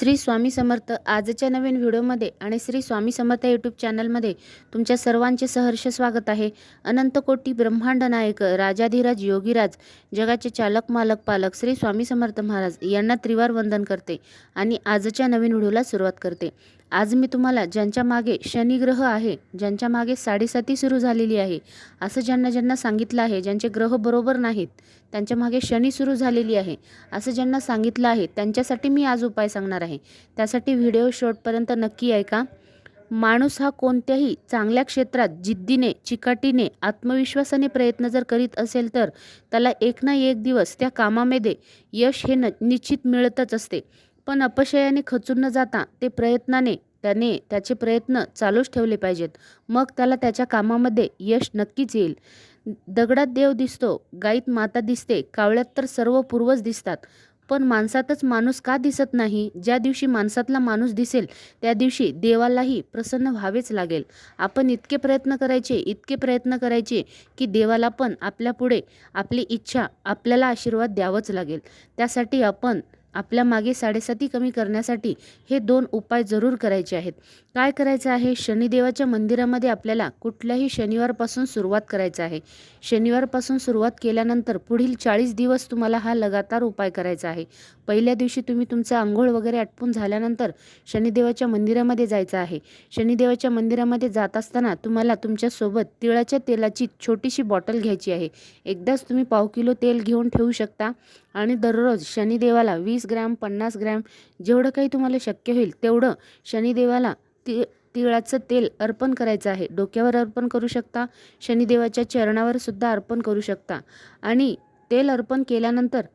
श्री स्वामी समर्थ आजच्या नवीन व्हिडिओमध्ये आणि श्री स्वामी समर्थ यूट्यूब चॅनलमध्ये तुमच्या सर्वांचे सहर्ष स्वागत आहे. अनंत कोटी ब्रह्मांड नायक राजाधिराज योगीराज जगाचे चालक मालक पालक श्री स्वामी समर्थ महाराज यांना त्रिवार वंदन करते आणि आजच्या नवीन व्हिडिओला सुरुवात करते. आज मी तुम्हाला ज्यांच्या मागे शनिग्रह आहे ज्यांच्या मागे साडेसाती सुरू झालेली आहे असं ज्यांना ज्यांना सांगितलं आहे ज्यांचे ग्रह बरोबर नाहीत त्यांच्या मागे शनी सुरू झालेली आहे असं ज्यांना सांगितलं आहे त्यांच्यासाठी मी आज उपाय सांगणार आहे. त्यासाठी व्हिडिओ शेवटपर्यंत नक्की ऐका. माणूस हा कोणत्याही चांगल्या क्षेत्रात जिद्दीने चिकाटीने आत्मविश्वासाने प्रयत्न जर करीत असेल तर त्याला एक ना एक दिवस त्या कामामध्ये यश हे न निश्चित मिळतच असते. पण अपशयाने खचून न जाता ते प्रयत्नाने त्याने त्याचे प्रयत्न चालूच ठेवले पाहिजेत. मग त्याला त्याच्या कामामध्ये यश नक्कीच येईल. दगडात देव दिसतो गाईत माता दिसते कावळ्यात तर सर्व पूर्वज दिसतात. पण माणसातच माणूस का दिसत नाही? ज्या दिवशी माणसातला माणूस दिसेल त्या दिवशी देवालाही प्रसन्न व्हावेच लागेल. आपण इतके प्रयत्न करायचे इतके प्रयत्न करायचे की देवाला पण आपल्यापुढे आपली इच्छा आपल्याला आशीर्वाद द्यावंच लागेल. त्यासाठी आपण आपल्या मागे साडेसाती कमी करण्यासाठी हे दोन उपाय जरूर करायचे आहेत. काय करायचं आहे? शनिदेवाच्या मंदिरामध्ये आपल्याला कुठल्याही शनिवारपासून सुरुवात करायचं आहे. शनिवारपासून सुरुवात केल्यानंतर पुढील चाळीस दिवस तुम्हाला हा लगातार उपाय करायचा आहे. पहिल्या दिवशी तुम्ही तुमचं आंघोळ वगैरे आटपून झाल्यानंतर शनिदेवाच्या मंदिरामध्ये जायचं आहे. शनिदेवाच्या मंदिरामध्ये जात असताना तुम्हाला तुमच्यासोबत तिळाच्या तेलाची छोटीशी बॉटल घ्यायची आहे. एकदाच तुम्ही पाव किलो तेल घेऊन ठेवू शकता. आणि दररोज शनिदेवाला वीस ग्रॅम पन्नास ग्रॅम जेवढं काही तुम्हाला शक्य होईल तेवढं शनिदेवाला ती तिळाचं तेल अर्पण करायचं आहे. डोक्यावर अर्पण करू शकता शनिदेवाच्या चरणावर सुद्धा अर्पण करू शकता. आणि तेल अर्पण केल्यानंतर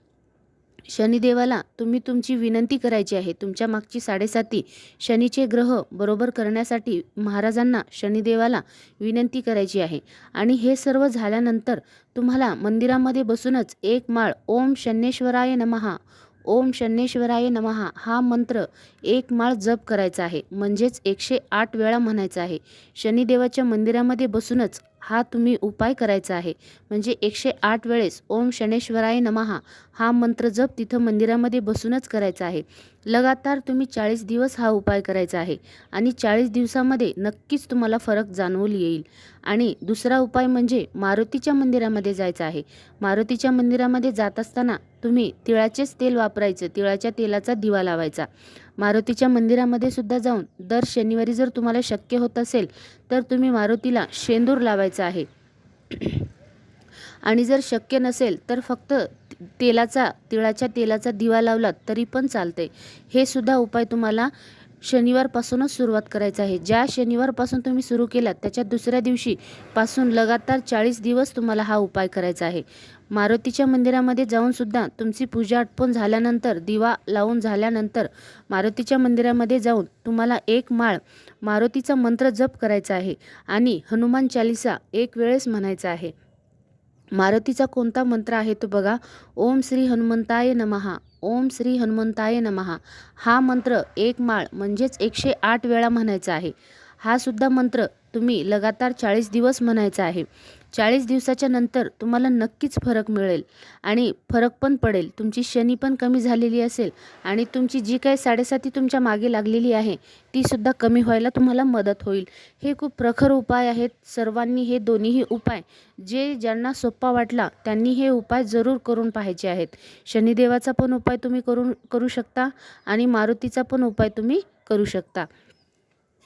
शनिदेवाला तुम्ही तुमची विनंती करायची आहे. तुमच्या मागची साडेसाती शनीचे ग्रह बरोबर करण्यासाठी महाराजांना शनिदेवाला विनंती करायची आहे. आणि हे सर्व झाल्यानंतर तुम्हाला मंदिरामध्ये बसूनच एक माळ ओम शन्नेश्वराय नमहा. ओम शन्नेश्वराय नमहा हा मंत्र एक माळ जप करायचा आहे. म्हणजेच एकशे आठ वेळा म्हणायचा आहे. शनिदेवाच्या मंदिरामध्ये बसूनच हा तुम्ही उपाय करायचा आहे. म्हणजे एकशे आठ वेळेस ओम शनेश्वराय नमहा. हा मंत्र जप तिथं मंदिरामध्ये बसूनच करायचा आहे. लगातार तुम्ही चाळीस दिवस हा उपाय करायचा आहे. आणि चाळीस दिवसामध्ये नक्कीच तुम्हाला फरक जाणवून येईल. आणि दुसरा उपाय म्हणजे मारुतीच्या मंदिरामध्ये जायचं आहे. मारुतीच्या मंदिरामध्ये जात असताना तुम्ही तिळाचेच तेल वापरायचं. तिळाच्या तेलाचा दिवा लावायचा. मारुतीच्या मंदिरामध्ये सुद्धा जाऊन दर शनिवारी जर तुम्हाला शक्य होत असेल तर तुम्ही मारुतीला शेंदूर लावायचा आहे. आणि जर शक्य नसेल तर फक्त तेलाचा तिळाच्या तेलाचा दिवा लावलात तरी पण चालते हे सुद्धा उपाय तुम्हाला शनिवारपासूनच सुरुवात करायचं आहे. ज्या शनिवारपासून तुम्ही सुरू केलात त्याच्या दुसऱ्या दिवशी पासून लगातार चाळीस दिवस तुम्हाला हा उपाय करायचा आहे. मारुतीच्या मंदिरामध्ये जाऊन सुद्धा तुमची पूजा आटपून झाल्यानंतर दिवा लावून झाल्यानंतर मारुतीच्या मंदिरामध्ये जाऊन तुम्हाला एक माळ मारुतीचा मंत्र जप करायचा आहे आणि हनुमान चालिसा एक वेळेस म्हणायचा आहे. मारुतीचा कोणता मंत्र आहे तो बघा. ओम श्री हनुमंताय नमहा ओम श्री हनुमंताय नमहा हा मंत्र एक माळ म्हणजेच एकशे आठ वेळा म्हणायचा आहे. हा सुद्धा मंत्र तुम्ही लगातार चाळीस दिवस म्हणायचा आहे. चाळीस दिवसाच्या नंतर तुम्हाला नक्कीच फरक मिळेल. आणि फरक पण पडेल. तुमची शनी पण कमी झालेली असेल आणि तुमची जी काही साडेसाती तुमच्या मागे लागलेली आहे तीसुद्धा कमी व्हायला तुम्हाला मदत होईल. हे खूप प्रखर उपाय आहेत. सर्वांनी हे दोन्हीही उपाय जे ज्यांना सोपा वाटला त्यांनी हे उपाय जरूर करून पाहायचे आहेत. शनिदेवाचा पण उपाय तुम्ही करून करू शकता आणि मारुतीचा पण उपाय तुम्ही करू शकता.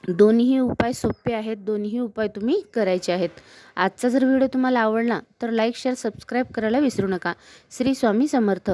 दोन्हीही उपाय सोपे आहेत दोन्हीही उपाय तुम्ही करायचे आहेत. आजचा जर व्हिडिओ तुम्हाला आवडला तर लाईक शेअर सबस्क्राईब करायला विसरू नका. श्री स्वामी समर्थ.